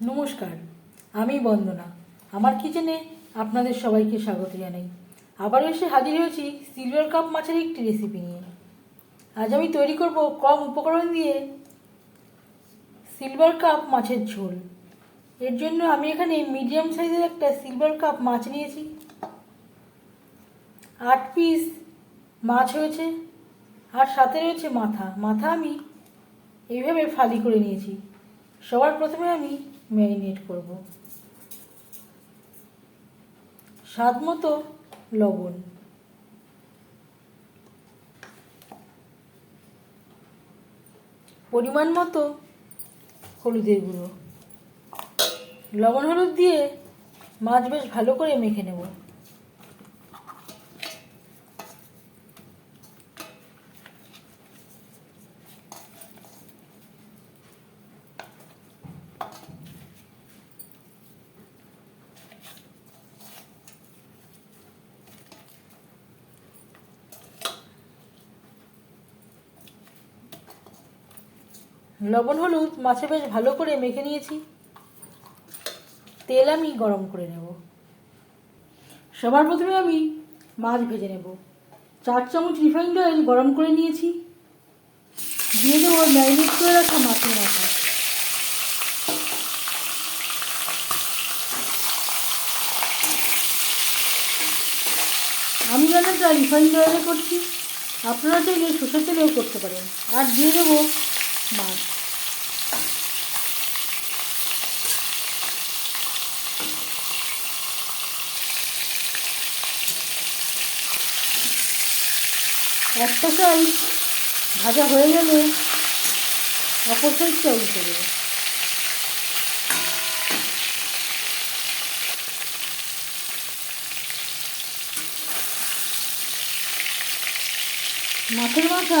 নমস্কার, আমি বন্দনা। আমার কিচেনে আপনাদের সবাইকে স্বাগত জানাই। আবার এসে হাজির হয়েছি সিলভার কাপ মাছের একটি রেসিপি নিয়ে। আজ আমি তৈরি করব কম উপকরণ দিয়ে সিলভার কাপ মাছের ঝোল। এর জন্য আমি এখানে মিডিয়াম সাইজের একটা সিলভার কাপ মাছ নিয়েছি। আট পিস মাছ হয়েছে আর সাথে রয়েছে মাথা। মাথা আমি এইভাবে ফালি করে নিয়েছি। সবার প্রথমে আমি ম্যারিনেট করব। স্বাদ মতো লবণ। পরিমাণ মতো হলুদের গুঁড়ো। লবণ হলুদ দিয়ে মাছ বেশ ভালো করে মেখে নেব। লবণ, হলুদ, মাছে বেশ ভালো করে মেখে নিয়েছি। তেল আমি গরম করে নেব। সবার প্রথমে আমি মাছ ভেজে নেব। চার চামচ রিফাইন্ড অয়েল গরম করে নিয়েছি। দিয়ে দেবো ম্যারিনেট করে রাখা মাছের মাথা আমি রান্নাটা রিফাইন্ড অয়েলে করছি, আপনারা চাইলে সরষের তেলেও করতে পারেন। আর দিয়ে দেবো মাছ একটা সাইড ভাজা হয়ে গেলে অপর সাইডটা উল্টে দেবো মাছের মাথা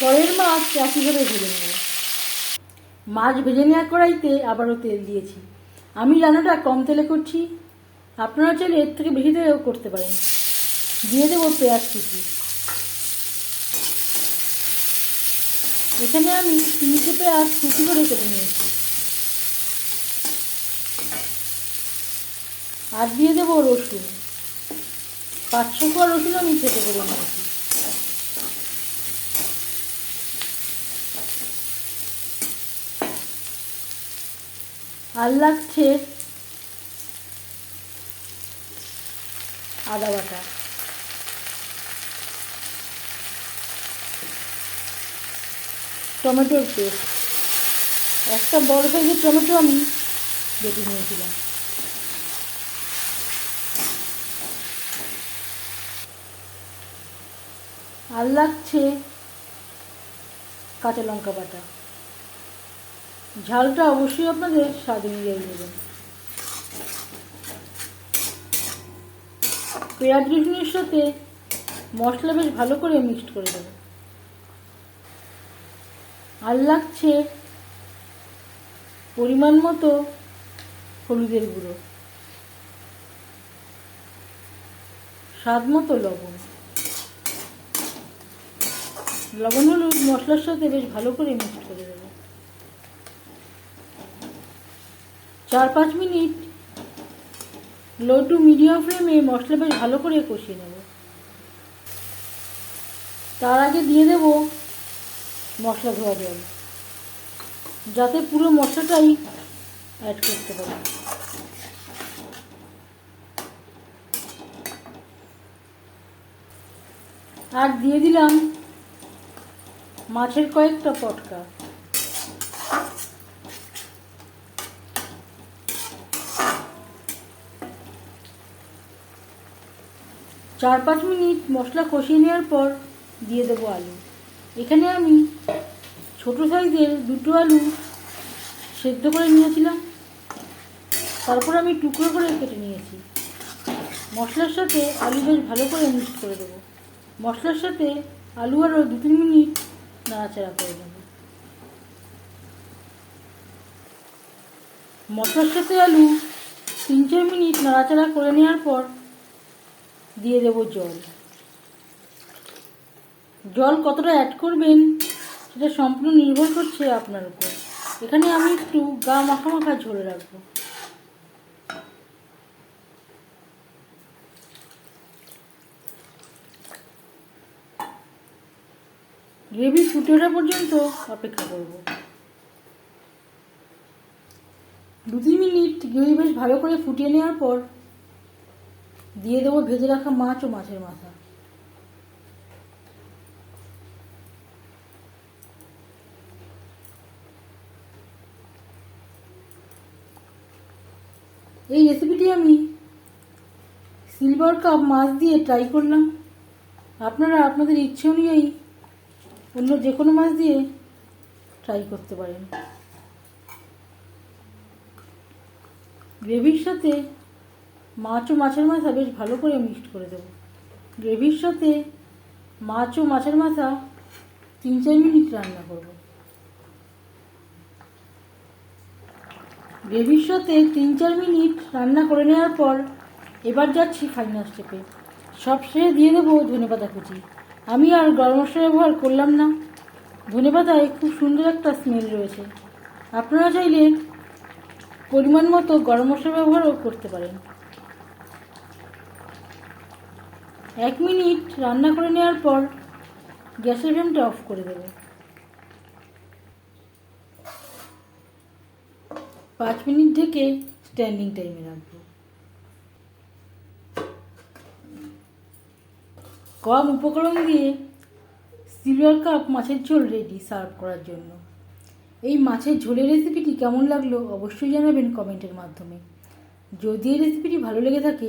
পরের মাছ একইভাবে ভেজে নেব। মাছ ভেজে নেওয়ার কড়াইতে আবারও তেল দিয়েছি। আমি রান্নাটা কম তেলে করছি। আপনারা চাইলে এর থেকে বেশি তেলেও করতে পারেন। দিয়ে দেবো পেঁয়াজ কুচি। এখানে আমি তিনটে পেঁয়াজ কুচি করে কেটে নিয়েছি। আর দিয়ে দেবো রসুন। পাঁচশো কোয়া রসুন আমি কেটে করে নিয়েছি আর লাগছে আদা বাটা। টমেটোর পেস্ট। একটা বড় সাইজের টমেটো আমি বেটে নিয়েছিলাম। আর লাগছে কাঁচা লঙ্কা বাটা। ঝালটা অবশ্যই আপনাদের স্বাদ অনুযায়ী দেবেন পেঁয়াজ রসুনের সাথে মশলা বেশ ভালো করে মিক্সড করে দেবেন। আর লাগছে পরিমাণ মতো হলুদের গুঁড়ো। স্বাদ মতো লবণ। লবণ হলুদ মশলার সাথে বেশ ভালো করে মিক্সড করে দেবেন। চার পাঁচ মিনিট লো টু মিডিয়াম ফ্লেমে মশলা বেশ ভালো করে কষিয়ে নেব। তার আগে দিয়ে দেব মশলা ধোয়া জল, যাতে পুরো মশলাটাই অ্যাড করতে পারি। আর দিয়ে দিলাম মাছের কয়েকটা পটকা। চার পাঁচ মিনিট মশলা কষিয়ে নেওয়ার পর দিয়ে দেবো আলু। এখানে আমি ছোট সাইজের দুটো আলু সেদ্ধ করে নিয়েছিলাম। তারপর আমি টুকরো করে কেটে নিয়েছি। মশলার সাথে আলু বেশ ভালো করে মিক্স করে দেবো। মশলার সাথে আলু আরও দু তিন মিনিট নাড়াচাড়া করে দেবো মশলার সাথে আলু তিন চার মিনিট নাড়াচাড়া করে নেওয়ার পর দিয়ে দেবো জল। জল কতটা অ্যাড করবেন, সেটা সম্পূর্ণ নির্ভর করছে আপনার উপর। এখানে আমি একটু গা মাখা মাখা ঝরে রাখব। গ্রেভি ফুটে ওঠা পর্যন্ত অপেক্ষা করব। দু তিন মিনিট গ্রেভি বেশ ভালো করে ফুটিয়ে নেওয়ার পর দিয়ে দেবো, ভেজে রাখা মাছ ও মাছের মাথা। এই রেসিপিটি আমি সিলভার কাপ মাছ দিয়ে ট্রাই করলাম। আপনারা আপনাদের ইচ্ছে অনুযায়ী অন্য যে কোনো মাছ দিয়ে ট্রাই করতে পারেন। গ্রেভির সাথে মাছ ও মাছের মাথা বেশ ভালো করে মিক্সড করে দেবো। গ্রেভির সাথে মাছ ও মাছের মাথা তিন চার মিনিট রান্না করব। গ্রেভির সাথে তিন চার মিনিট রান্না করে নেওয়ার পর এবার যাচ্ছি ফাইনাল স্টেপে সব শেষে দিয়ে দেবো ধনেপাতা কুচি। আমি আর গরম মশলা ব্যবহার করলাম না। ধনেপাতায় খুব সুন্দর একটা স্মেল রয়েছে। আপনারা চাইলে পরিমাণ মতো গরম মশলা ব্যবহারও করতে পারেন। এক মিনিট রান্না করে নেওয়ার পর গ্যাসের ফ্লেমটা অফ করে দেব। পাঁচ মিনিট ঢেকে স্ট্যান্ডিং টাইমে রাখব। কম উপকরণ দিয়ে সিলভার কাপ মাছের ঝোল রেডি সার্ভ করার জন্য। এই মাছের ঝোলের রেসিপিটি কেমন লাগল অবশ্যই জানাবেন কমেন্টের মাধ্যমে। যদি এই রেসিপিটি ভালো লেগে থাকে